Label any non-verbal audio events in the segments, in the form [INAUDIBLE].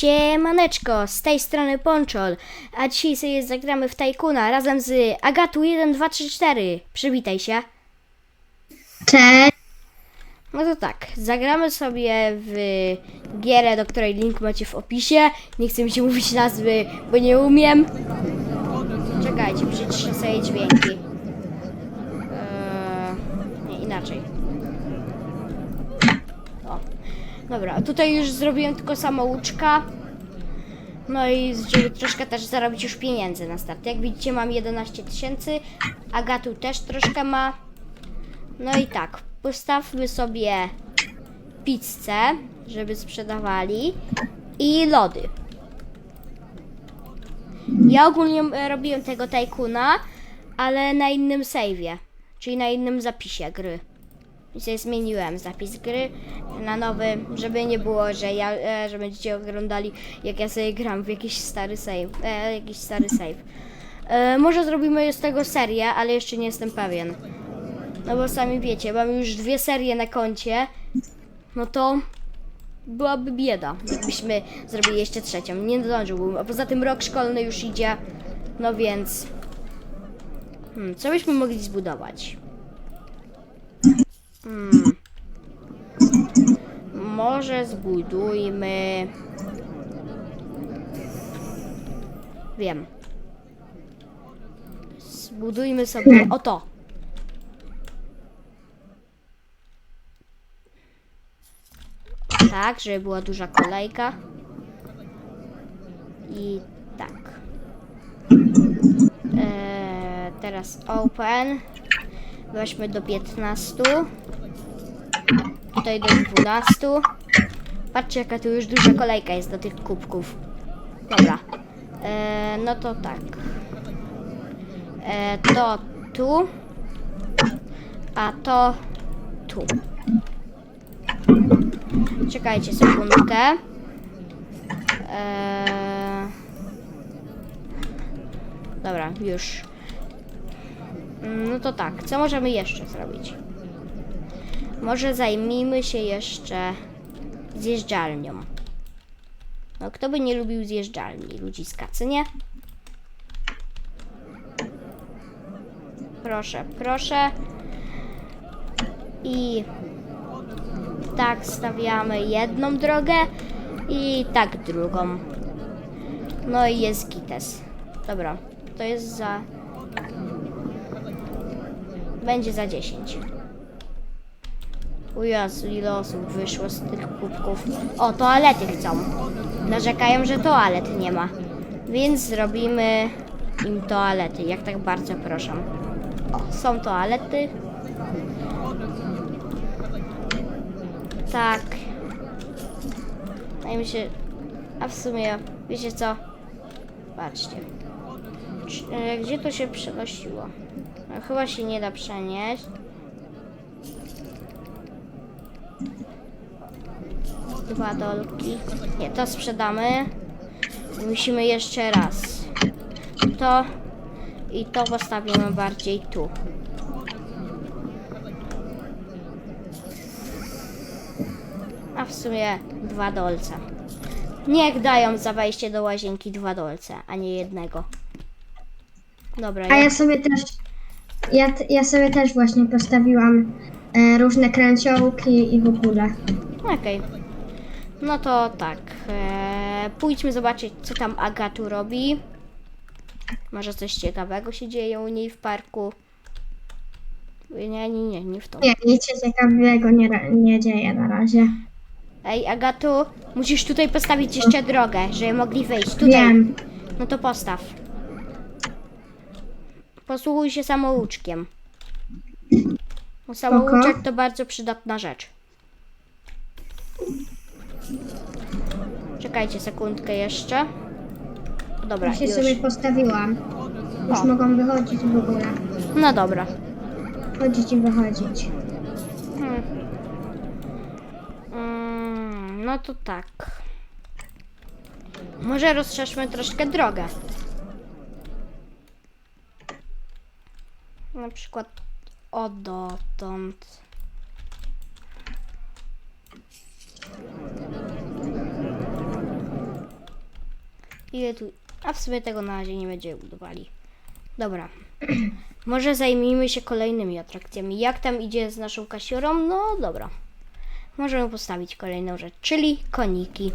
Siemaneczko, z tej strony Ponczol, a dzisiaj sobie zagramy w Tajkuna razem z Agatu 1, 2, 3, 4. Przywitaj się. Cześć. No to tak, zagramy sobie w gierę, do której link macie w opisie. Nie chcę mi się mówić nazwy, bo nie umiem. Czekajcie, przyciszę sobie dźwięki. Eee, nie, inaczej. O. Dobra, tutaj już zrobiłem tylko samouczka. No i żeby troszkę też zarobić już pieniędzy na start. Jak widzicie mam 11 tysięcy, Agatu też troszkę ma. No i tak, postawmy sobie pizzę, żeby sprzedawali i lody. Ja ogólnie e, robiłem tego tajkuna, ale na innym save'ie, czyli na innym zapisie gry. Sobie zmieniłem zapis gry na nowy, żeby nie było, że ja, e, że będziecie oglądali jak ja sobie gram w jakiś stary save, e, jakiś stary save. E, może zrobimy z tego serię, ale jeszcze nie jestem pewien. No bo sami wiecie, mam już dwie serie na koncie, no to byłaby bieda, gdybyśmy zrobili jeszcze trzecią. Nie zdążyłbym, a poza tym rok szkolny już idzie, no więc... Hmm, co byśmy mogli zbudować? Hmm. Może zbudujmy... Wiem. Zbudujmy sobie... O to! Tak, żeby była duża kolejka. I tak. Eee, teraz open. Weźmy do 15. Tutaj do 12. Patrzcie jaka tu już duża kolejka jest do tych kubków. Dobra. Eee, no to tak. Eee, to tu. A to tu. Czekajcie sekundkę. Eee... Dobra, już. No to tak, co możemy jeszcze zrobić? Może zajmijmy się jeszcze zjeżdżalnią. No kto by nie lubił zjeżdżalni? Ludziska, co nie? Proszę, proszę. I tak stawiamy jedną drogę i tak drugą. No i jest gites. Dobra, to jest za... Będzie za 10. O Jezu, ile osób wyszło z tych kubków. O, toalety chcą. Narzekają, że toalet nie ma. Więc zrobimy im toalety, jak tak bardzo proszę. O, są toalety. Tak. Mi się... A w sumie, wiecie co? Patrzcie. E, Gdzie to się przenosiło? No, chyba się nie da przenieść. Dwa dolki. Nie, to sprzedamy. Musimy jeszcze raz. To i to postawimy bardziej tu. A w sumie dwa dolce. Niech dają za wejście do łazienki dwa dolce, a nie jednego. Dobra, A ja... ja sobie też, ja, ja sobie też właśnie postawiłam e, różne kręciołki i w ogóle. Okej. No to tak. E, pójdźmy zobaczyć, co tam Agatu robi. Może coś ciekawego się dzieje u niej w parku. Nie, nie, nie, nie w to. Nie, nic się ciekawego nie, ra- nie dzieje na razie. Ej, Agatu, musisz tutaj postawić jeszcze drogę, żeby mogli wyjść. Tutaj. Wiem. No to postaw. Posłuchuj się samouczkiem. Bo samouczek to bardzo przydatna rzecz. Czekajcie sekundkę jeszcze. Dobra, Ja się już. sobie postawiłam. Już O. mogą wychodzić w ogóle. No dobra. Chodzić i wychodzić. Hmm. Mm, no to tak. Może rozszerzmy troszkę drogę. Na przykład o dotąd. Ile tu... A w sumie tego na razie nie będziemy budowali. Dobra. [CLEARS THROAT] Może zajmijmy się kolejnymi atrakcjami. Jak tam idzie z naszą kasiorą? No dobra. Możemy postawić kolejną rzecz, czyli koniki.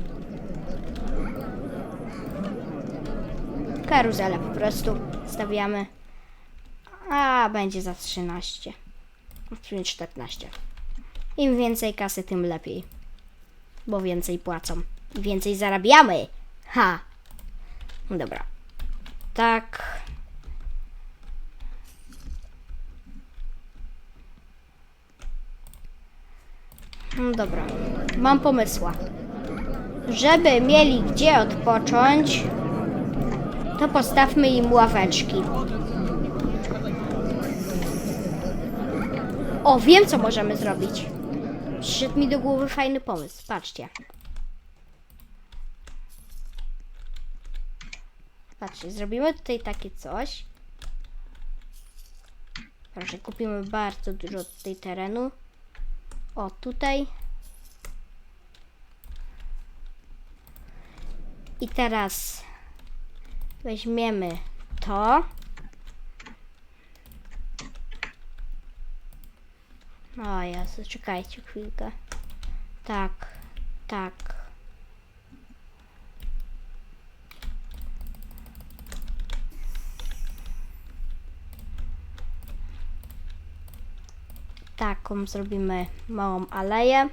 Karuzelę po prostu stawiamy. A będzie za 13. W sumie 14. Im więcej kasy, tym lepiej. Bo więcej płacą. I więcej zarabiamy. Ha! Dobra. Tak. No Dobra. Mam pomysła. Żeby mieli gdzie odpocząć, to postawmy im ławeczki. O, wiem co możemy zrobić. Przyszedł mi do głowy fajny pomysł. Patrzcie. Patrzcie, zrobimy tutaj takie coś. Proszę, kupimy bardzo dużo tutaj terenu. O, tutaj. I teraz weźmiemy to. O Jezu, czekajcie chwilkę. Tak, tak. Taką zrobimy małą aleję.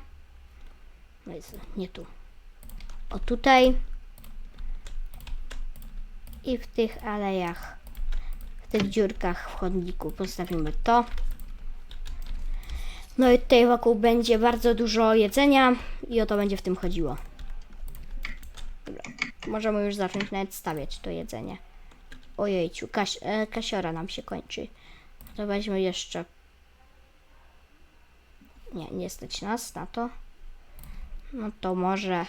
No Jezu, nie tu. O tutaj. I w tych alejach, w tych dziurkach w chodniku postawimy to. No i tutaj wokół będzie bardzo dużo jedzenia i o to będzie w tym chodziło. Dobra. Możemy już zacząć nawet stawiać to jedzenie. Ojejciu, kaś, e, kasiora nam się kończy. To weźmy jeszcze. Nie, nie stać nas na to. No to może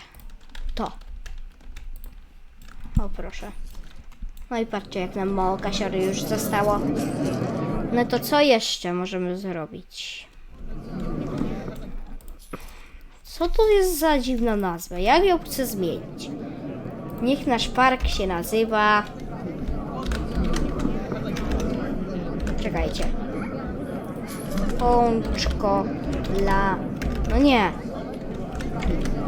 to. O proszę. No i patrzcie, jak nam mało kasiory już zostało. No to co jeszcze możemy zrobić? Co to jest za dziwna nazwa? Jak ją chcę zmienić? Niech nasz park się nazywa. Czekajcie. Pączko la. No nie.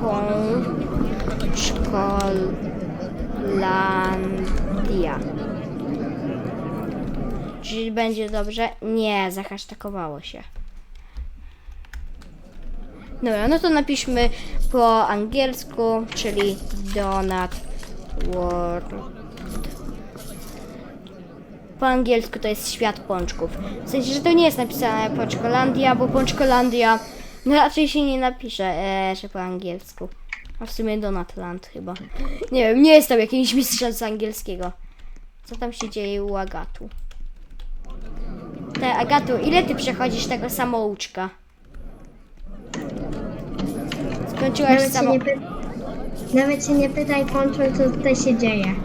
Pączkolandia. Czy będzie dobrze? Nie, zahasztakowało się. Dobra, no to napiszmy po angielsku, czyli Donut World. Po angielsku to jest świat pączków. W sensie, że to nie jest napisane Pączkolandia, bo Pączkolandia no raczej się nie napisze, e, że po angielsku. A w sumie Donutland chyba. Nie wiem, nie jestem jakimś mistrzem z angielskiego. Co tam się dzieje u Agatu? Te, Agatu, ile ty przechodzisz tego samouczka? Skończyłaś Nawet się, samo... nie py... Nawet się nie pytaj, Ponczol, co tutaj się dzieje.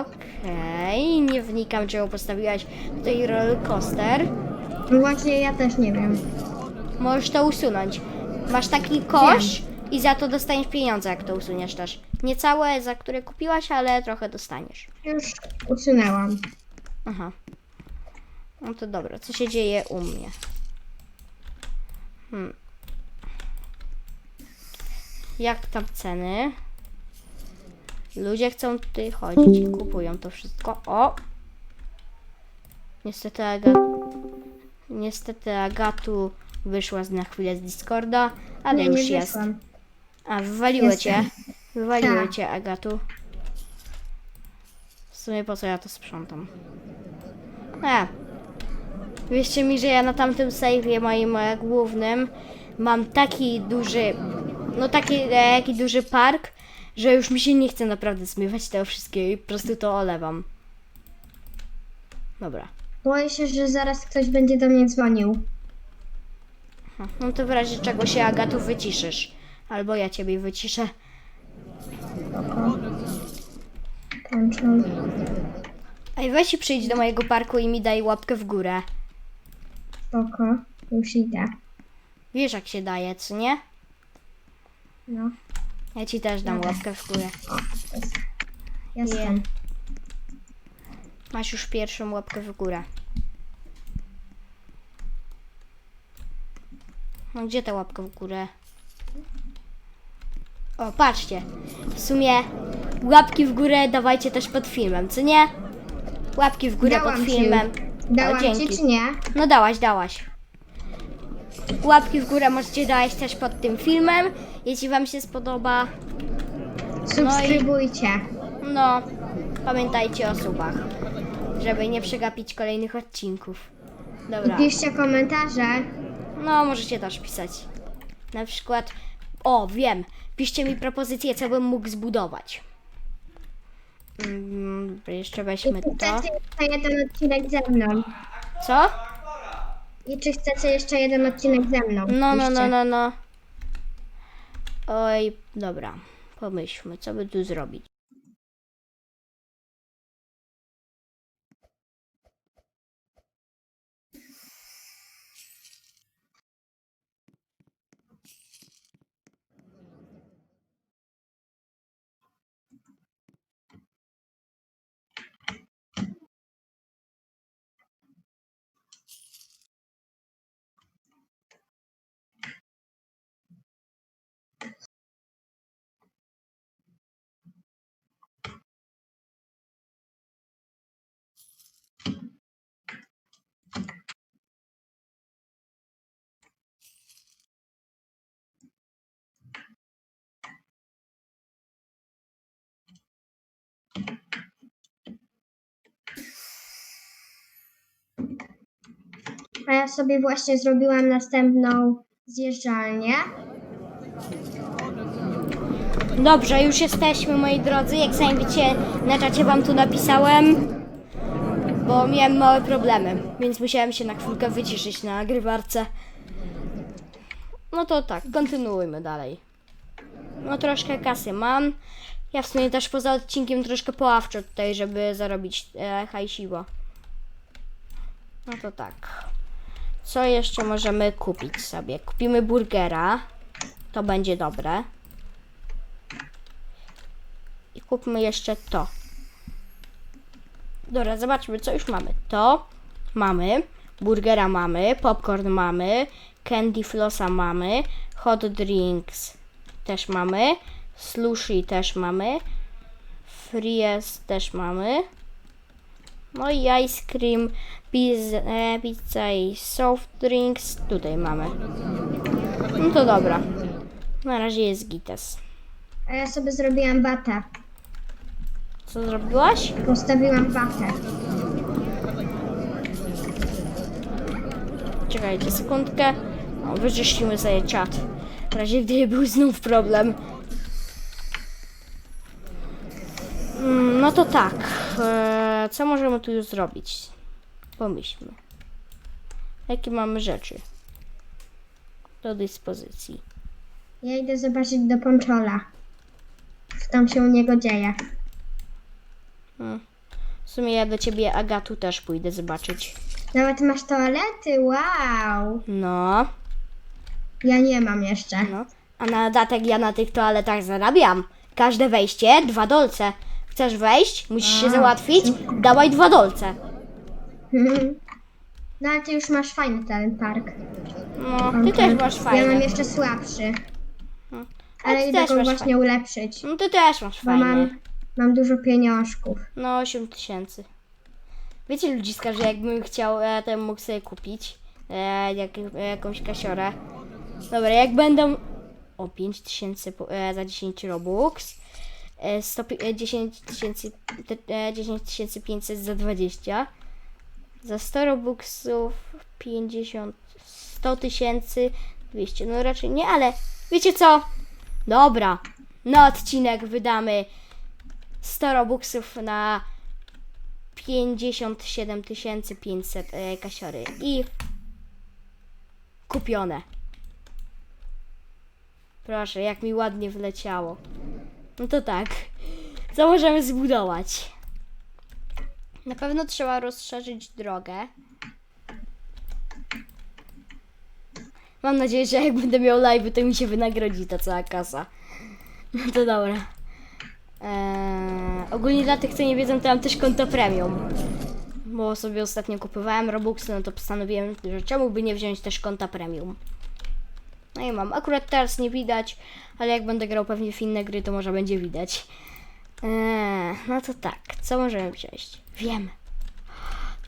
Okej, nie wnikam, czego postawiłaś tutaj roller coaster. No Właśnie ja też nie wiem. Możesz to usunąć. Masz taki kosz i za to dostaniesz pieniądze, jak to usuniesz też. Nie całe, za które kupiłaś, ale trochę dostaniesz. Już usunęłam. Aha. No to dobra, co się dzieje u mnie? Hmm. Jak tam ceny? Ludzie chcą tutaj chodzić i kupują to wszystko. O! Niestety Aga... Niestety Agatu wyszła na chwilę z Discorda, ale nie, już nie jest. wyszłam. A, wywaliło cię. Wywaliło Tak. cię, Agatu. W sumie po co ja to sprzątam? E. Wierzcie mi, że ja na tamtym save'ie moim e, głównym mam taki duży, no taki, taki duży park, że już mi się nie chce naprawdę zmywać tego wszystkiego i po prostu to olewam. Dobra. Boję się, że zaraz ktoś będzie do mnie dzwonił. No to w razie czego się Agatu wyciszysz. Albo ja ciebie wyciszę. Ponczol. Ej, weź i przyjdź do mojego parku i mi daj łapkę w górę. Spoko. Już idę. Wiesz jak się daje, co nie? No. Ja ci też dam łapkę w górę. Jestem. Masz już pierwszą łapkę w górę. No gdzie ta łapka w górę? O, patrzcie. W sumie łapki w górę dawajcie też pod filmem, co nie? Łapki w górę Dałam pod ci. filmem. Dałam o, ci dzięki. czy nie? No dałaś, dałaś. Łapki w górę możecie dać też pod tym filmem, jeśli wam się spodoba. Subskrybujcie. No, pamiętajcie o subach, żeby nie przegapić kolejnych odcinków. Dobra, Piszcie komentarze. no możecie też pisać. Na przykład, o wiem, piszcie mi propozycje, co bym mógł zbudować. Mm, jeszcze weźmy to. Chcecie jeszcze jeden odcinek ze mną? Co? I czy chcecie jeszcze jeden odcinek ze mną? No, no, Piszcie. no, no, no. Oj, dobra. Pomyślmy, co by tu zrobić. A ja sobie właśnie zrobiłam następną zjeżdżalnię. Dobrze, już jesteśmy, moi drodzy. Jak sami widzicie, na czacie wam tu napisałem, bo miałem małe problemy, więc musiałem się na chwilkę wyciszyć na nagrywarce. No to tak, kontynuujmy dalej. No troszkę kasy mam. Ja w sumie też poza odcinkiem troszkę poławczę tutaj, żeby zarobić e, hajsiwo. No to tak. Co jeszcze możemy kupić sobie? Kupimy burgera. To będzie dobre. I kupmy jeszcze to. Dobra, zobaczmy, co już mamy. To mamy, burgera mamy, popcorn mamy, candy flossa mamy, hot drinks też mamy, slushy też mamy, fries też mamy. No i ice cream, pizza, e, pizza i soft drinks tutaj mamy. No to dobra. Na razie jest gites. A ja sobie zrobiłam batę. Co zrobiłaś? Postawiłam batę. Czekajcie sekundkę. O, wyczyścimy sobie czat. W razie gdyby był znów problem. Mm, No to tak. E, co możemy tu już zrobić? Pomyślmy. Jakie mamy rzeczy do dyspozycji? Ja idę zobaczyć do Ponczola. Co tam się u niego dzieje. W sumie ja do ciebie, Agatu, też pójdę zobaczyć. Nawet masz toalety, wow! No, Ja nie mam jeszcze. no. A na dodatek ja na tych toaletach zarabiam. Każde wejście dwa dolce. Chcesz wejść? Musisz się załatwić? Dawaj dwa dolce. No ale ty już masz fajny ten park. No, ty też masz Ja mam jeszcze słabszy. Ale Ale ty idę też go masz właśnie ulepszyć. No ty też masz Bo fajne. mam, mam dużo pieniążków. No 8 tysięcy. Wiecie ludziska, że jakbym chciał, e, to bym mógł sobie kupić e, jak, e, jakąś kasiorę. Dobra, jak będą... O, 5 tysięcy po- e, za 10 robux. E, 100, pi- e, 10 tysięcy te- e, 10 tysięcy 500 za 20. Za 100 robuxów 50... 100 tysięcy 200. No raczej nie, ale wiecie co? Dobra, na odcinek wydamy 100 robuxów na 57 500 e, kasiory i kupione. Proszę, jak mi ładnie wleciało. No to tak. Co możemy zbudować? Na pewno trzeba rozszerzyć drogę. Mam nadzieję, że jak będę miał live, to mi się wynagrodzi ta cała kasa. No to dobra. Eee, ogólnie dla tych, co nie wiedzą, to mam też konto premium. Bo sobie ostatnio kupowałem Robuxy, no to postanowiłem, że czemu by nie wziąć też konta premium. No i mam. Akurat teraz nie widać, ale jak będę grał pewnie w inne gry, to może będzie widać. Eee, no to tak, co możemy wziąć? Wiem.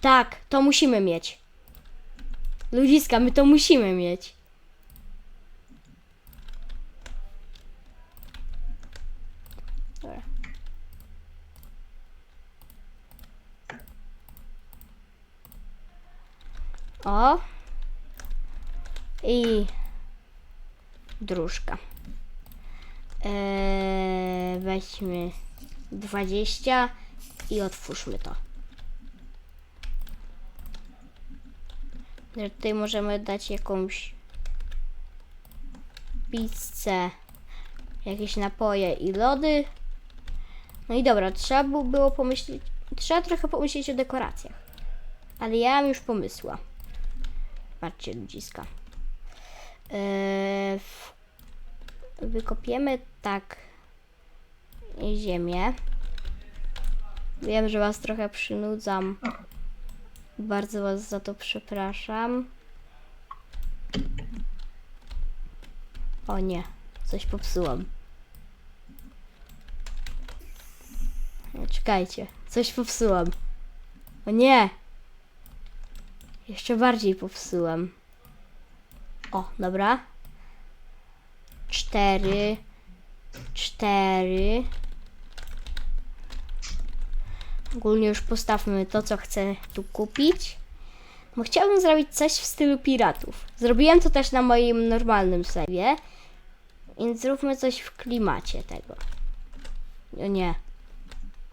Tak, to musimy mieć. Ludziska, my to musimy mieć. O. I dróżka. Eee, weźmy 20 i otwórzmy to. Tutaj możemy dać jakąś pizzę, jakieś napoje i lody. No i dobra, trzeba by było pomyśleć, trzeba trochę pomyśleć o dekoracjach. Ale ja mam już pomysła. Patrzcie, ludziska. Wykopiemy tak ziemię. Wiem, że Was trochę przynudzam. Bardzo Was za to przepraszam. O nie, coś popsułam. Czekajcie, coś popsułam. O nie! Jeszcze bardziej popsułam. O, dobra. Cztery. Cztery. Ogólnie już postawmy to, co chcę tu kupić. Bo chciałbym zrobić coś w stylu piratów. Zrobiłem to też na moim normalnym serwie. Więc zróbmy coś w klimacie tego. O nie.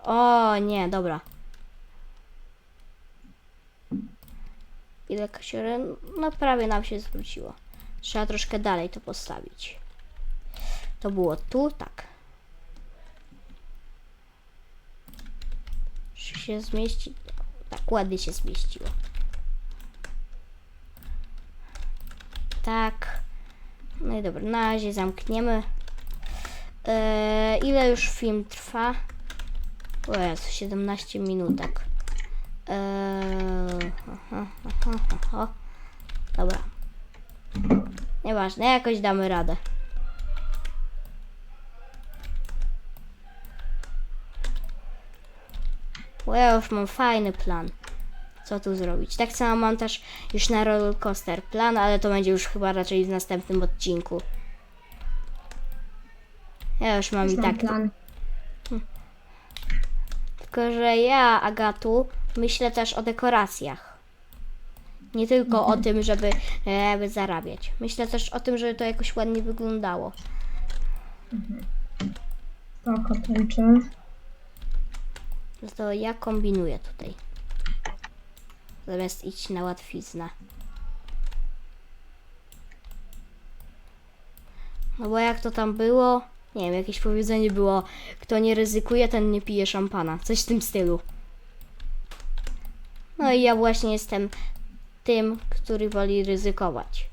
O nie, dobra. Ile kasiory? No prawie nam się zwróciło. Trzeba troszkę dalej to postawić. To było tu, tak. Czy się zmieści? Tak, ładnie się zmieściło. Tak. No i dobra, na razie zamkniemy. Eee, ile już film trwa? O jest 17 minutek. Eee, aha, aha, aha. Dobra. Nieważne, jakoś damy radę. Bo ja już mam fajny plan. Co tu zrobić? Tak samo mam też już na roller coaster plan, ale to będzie już chyba raczej w następnym odcinku. Ja już mam i tak. plan. Tylko, że ja, Agatu, myślę też o dekoracjach. Nie tylko o tym, żeby, e, zarabiać. Myślę też o tym, żeby to jakoś ładnie wyglądało. Spoko, kończę. No to ja kombinuję tutaj. Zamiast iść na łatwiznę. No bo jak to tam było? Nie wiem, jakieś powiedzenie było, kto nie ryzykuje, ten nie pije szampana. Coś w tym stylu. No i ja właśnie jestem tym, który woli ryzykować.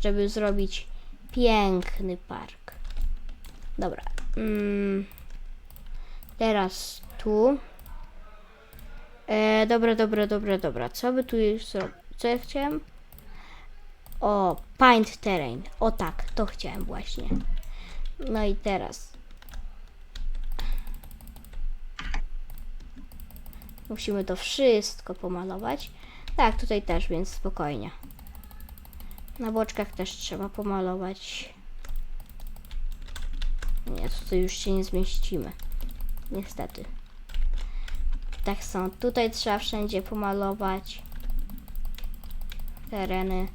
Żeby zrobić piękny park. Dobra. Mm. Teraz tu. E, dobra, dobra, dobra, dobra. Co by tu już zrobić? Co ja chciałem? O, paint terrain. O tak, to chciałem właśnie. No i teraz. Musimy to wszystko pomalować. Tak, tutaj też, więc spokojnie. Na boczkach też trzeba pomalować. Nie, tutaj już się nie zmieścimy. Niestety. Tak są. Tutaj trzeba wszędzie pomalować tereny.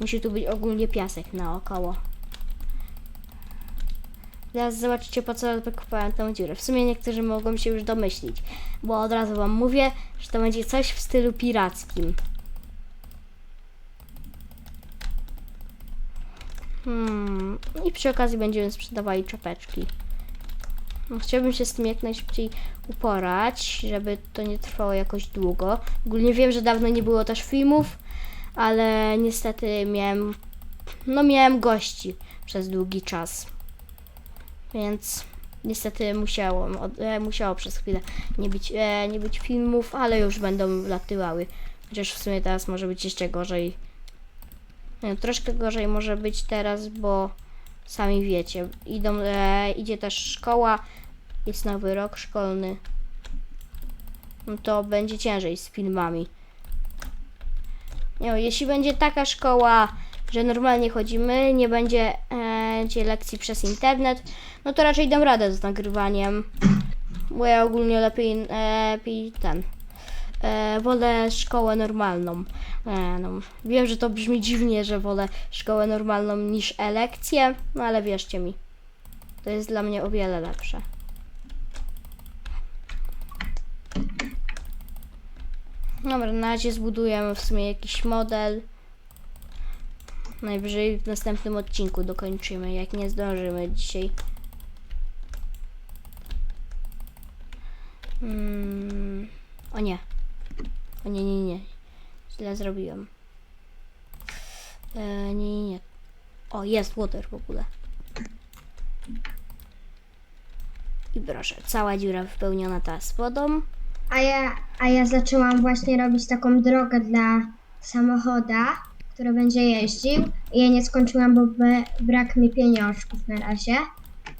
Musi tu być ogólnie piasek naokoło. Teraz zobaczycie po co wykopałem tą dziurę. W sumie niektórzy mogą się już domyślić, bo od razu wam mówię, że to będzie coś w stylu pirackim. Hmm. I przy okazji będziemy sprzedawali czapeczki. No, chciałbym się z tym jak najszybciej uporać, żeby to nie trwało jakoś długo. Ogólnie wiem, że dawno nie było też filmów, ale niestety miałem, no miałem gości przez długi czas. Więc niestety musiało, e, musiało przez chwilę nie być, e, nie być filmów, ale już będą latywały. Chociaż w sumie teraz może być jeszcze gorzej. Nie, troszkę gorzej może być teraz, bo sami wiecie, idą, e, idzie też szkoła, jest nowy rok szkolny. No to będzie ciężej z filmami. No, jeśli będzie taka szkoła, że normalnie chodzimy, nie będzie, e, lekcji przez internet, no to raczej dam radę z nagrywaniem. Bo ja ogólnie lepiej, e, ten. E, wolę szkołę normalną. E, no, wiem, że to brzmi dziwnie, że wolę szkołę normalną niż e-lekcje, no ale wierzcie mi. To jest dla mnie o wiele lepsze. Dobra, na razie zbudujemy w sumie jakiś model. Najwyżej w następnym odcinku dokończymy, jak nie zdążymy dzisiaj. Mm, o nie. O nie, nie, nie. Źle zrobiłem. E, nie, nie, nie. O, jest water w ogóle. I proszę, cała dziura wypełniona teraz wodą. A ja, a ja zaczęłam właśnie robić taką drogę dla samochoda, który będzie jeździł. Ja nie skończyłam, bo brak mi pieniążków na razie.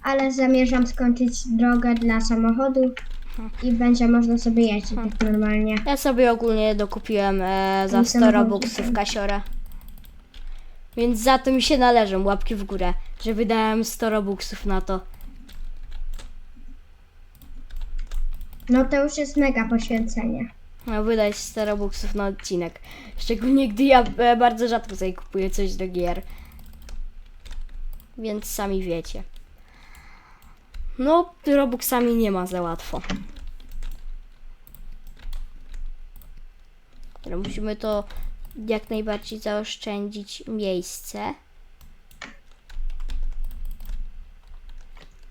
Ale zamierzam skończyć drogę dla samochodu i będzie można sobie jeździć tak normalnie. Ja sobie ogólnie dokupiłem e, za Ten 100 samochód robuxów kasiora. Więc za to mi się należą łapki w górę, że wydałem 100 robuxów na to. No to już jest mega poświęcenie. Wydać 100 robuxów na odcinek. Szczególnie gdy ja e, bardzo rzadko sobie kupuję coś do gier. Więc sami wiecie. No, robuxami nie ma za łatwo. Musimy to jak najbardziej zaoszczędzić miejsce.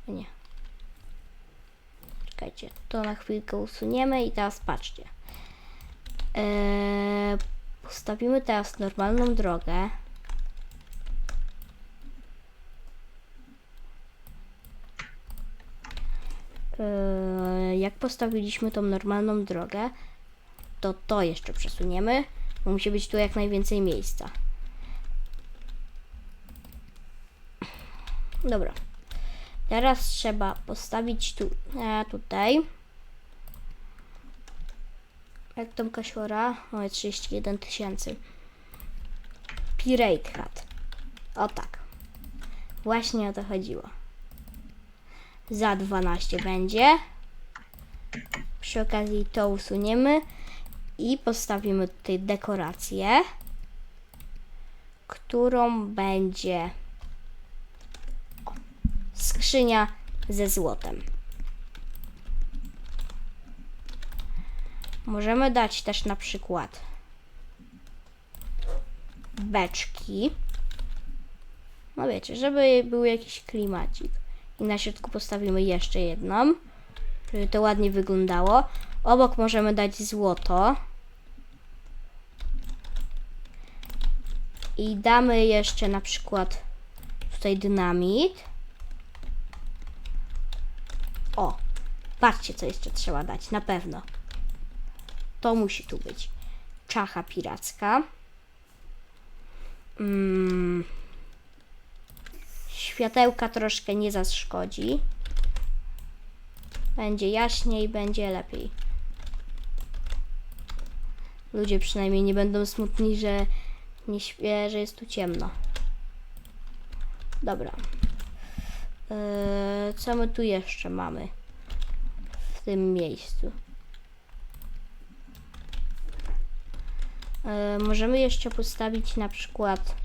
Nie. Czekajcie, to na chwilkę usuniemy i teraz patrzcie. Eee, postawimy teraz normalną drogę. Eee, jak postawiliśmy tą normalną drogę, to to jeszcze przesuniemy, bo musi być tu jak najwięcej miejsca. Dobra. Teraz trzeba postawić tu, e, tutaj. Jak tą kasiora? O, 31 tysięcy. Pirate Hat. O tak. Właśnie o to chodziło. Za 12 będzie. Przy okazji to usuniemy i postawimy tutaj dekorację, którą będzie skrzynia ze złotem. Możemy dać też na przykład beczki. No wiecie, żeby był jakiś klimacik. I na środku postawimy jeszcze jedną, żeby to ładnie wyglądało. Obok możemy dać złoto. I damy jeszcze na przykład tutaj dynamit. O, patrzcie co jeszcze trzeba dać, na pewno. To musi tu być. Czacha piracka. Mm. Światełka troszkę nie zaszkodzi. Będzie jaśniej, będzie lepiej. Ludzie przynajmniej nie będą smutni, że nie śpię, że jest tu ciemno. Dobra. Eee, co my tu jeszcze mamy w tym miejscu? Możemy jeszcze postawić na przykład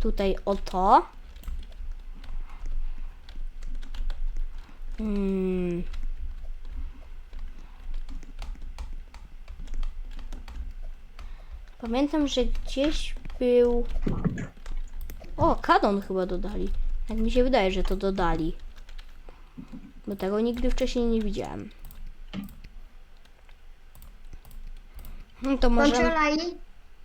tutaj o to. Mm. Pamiętam, że gdzieś był. O, kadon chyba dodali. Jak mi się wydaje, że to dodali. Bo tego nigdy wcześniej nie widziałem. No to możemy... Ponczol, a, i-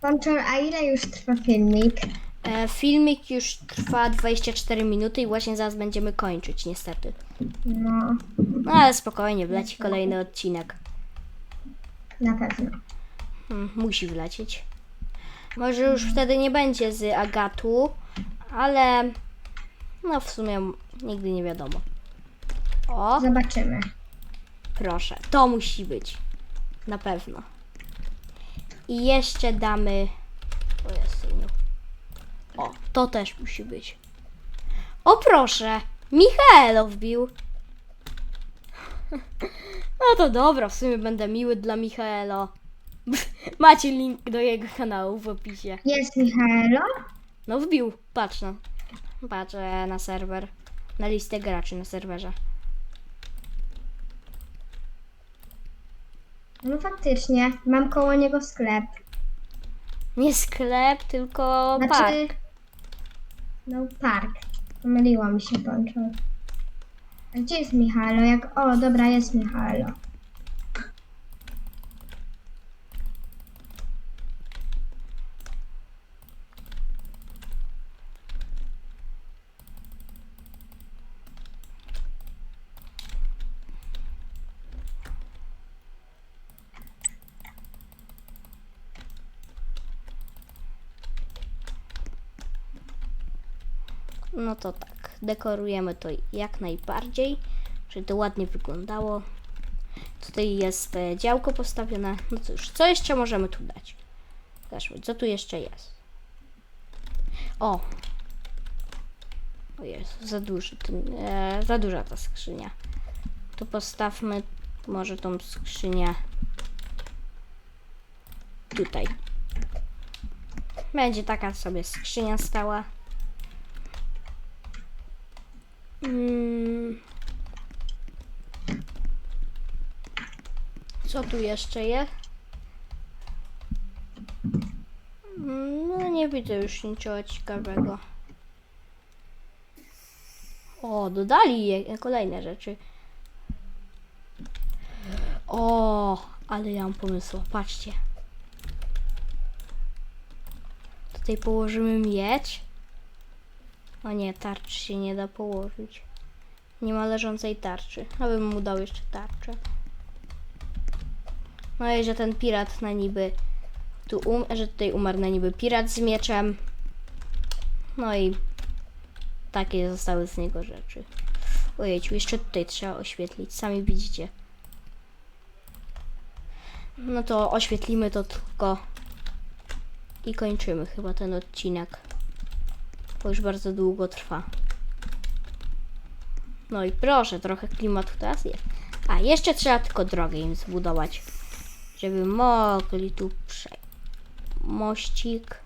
Ponczol, a ile już trwa filmik? E, filmik już trwa 24 minuty i właśnie zaraz będziemy kończyć, niestety. No, No ale spokojnie, wleci kolejny odcinek. na pewno. Hmm, musi wlecieć. Może już wtedy nie będzie z Agatu, ale no w sumie nigdy nie wiadomo. O, Zobaczymy. proszę, to musi być. Na pewno. I jeszcze damy. O. O, to też musi być. O proszę, Michaelo wbił. [LAUGHS] No to dobra, w sumie będę miły dla Michaelo. [LAUGHS] Macie link do jego kanału w opisie. Jest Michaelo? No wbił, patrz no. Patrz e, na serwer. Na listę graczy na serwerze. No faktycznie, mam koło niego sklep. Nie sklep, tylko Znaczy, park. no park. Pomyliło mi się ponczo. A gdzie jest Michaelo? Jak... O, dobra, jest Michaelo. No to tak, dekorujemy to jak najbardziej, żeby to ładnie wyglądało. Tutaj jest e, działko postawione. No cóż, co jeszcze możemy tu dać? Zobaczmy, co tu jeszcze jest. O! O jest, za duży, e, za duża ta skrzynia. Tu postawmy może tą skrzynię tutaj. Będzie taka sobie skrzynia stała. Mm. Co tu jeszcze jest? No nie widzę już niczego ciekawego. O, dodali je, kolejne rzeczy. O, ale ja mam pomysł. Patrzcie. Tutaj położymy miecz. O nie, tarczy się nie da położyć. Nie ma leżącej tarczy. Abym mu dał jeszcze tarczę. No i że ten pirat na niby tu um, że tutaj umarł na niby pirat z mieczem. No i takie zostały z niego rzeczy. Ojejciu, jeszcze tutaj trzeba oświetlić. Sami widzicie. No to oświetlimy to tylko i kończymy chyba ten odcinek bo już bardzo długo trwa. No i proszę, trochę klimatu teraz jest. A jeszcze trzeba tylko drogę im zbudować, żeby mogli tu przejść. Mościk.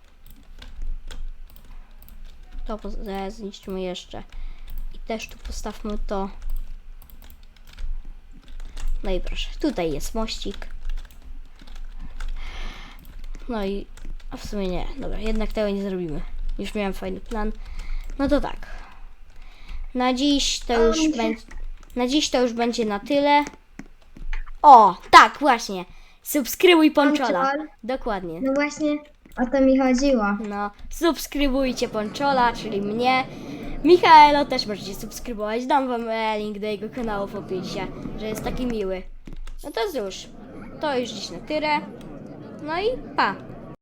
To zniszczymy jeszcze. I też tu postawmy to. No i proszę, tutaj jest mościk. No i, a w sumie nie, dobra, jednak tego nie zrobimy. Już miałem fajny plan. No to tak. Na dziś to już będzie. Na dziś to już będzie na tyle. O, tak, właśnie. Subskrybuj Ponczola. Ponczol. Dokładnie. No właśnie, o to mi chodziło. No, subskrybujcie Ponczola, czyli mnie. Michaelo też możecie subskrybować. Dam wam e, link do jego kanału w opisie, że jest taki miły. No to cóż, to już dziś na tyle. No i pa.